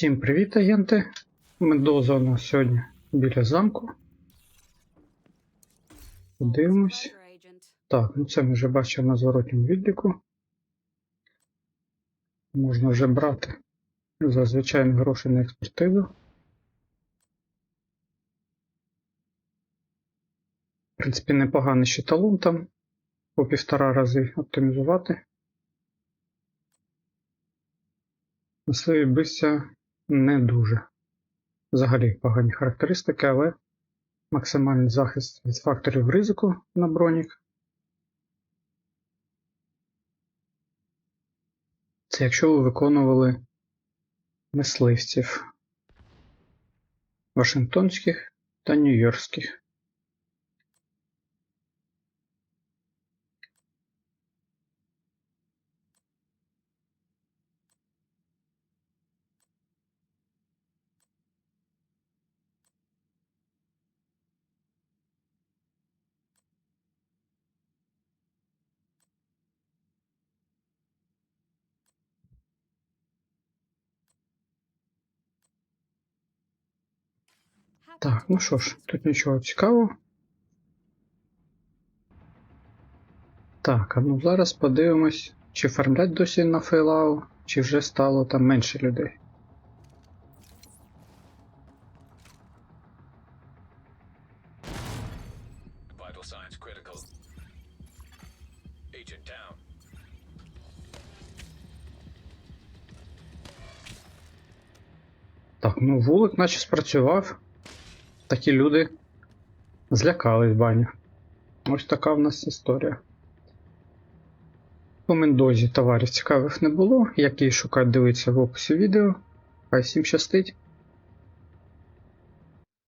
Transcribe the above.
Всім привіт, агенти. Мендоза у нас сьогодні біля замку. Подивимось. Так, ну це ми вже бачимо на зворотньому відліку. Можна вже брати за звичайні гроші на експертизу. В принципі, непоганий ще талон там по півтора рази оптимізувати. Мисливі бився не дуже. Взагалі погані характеристики, але максимальний захист від факторів ризику на бронік. Це якщо ви виконували мисливців Вашингтонських та Нью-Йоркських. Так, ну що ж, тут нічого цікавого. Так, а ну зараз подивимось, чи фармлять досі на фейлау, чи вже стало там менше людей. Так, ну вулик наче спрацював. Такі люди злякались баню. Ось така в нас історія. По Мендозі товарів цікавих не було. Як її шукати, дивиться в описі відео. Хай всім щастить.